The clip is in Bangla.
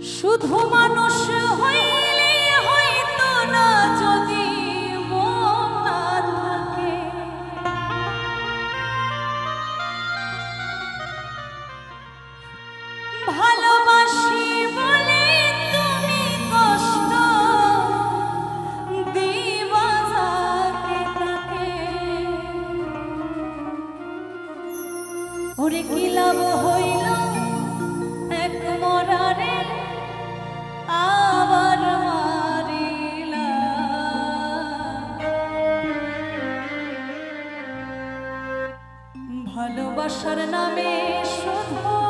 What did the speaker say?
শুধু মানুষ হইলে হইতো না, যদি থাকে। ভালোবাসি বলে তুমি কষ্ট, দিবা ওরে কি লাভ হইল? ভালোবাসার নামে শুধু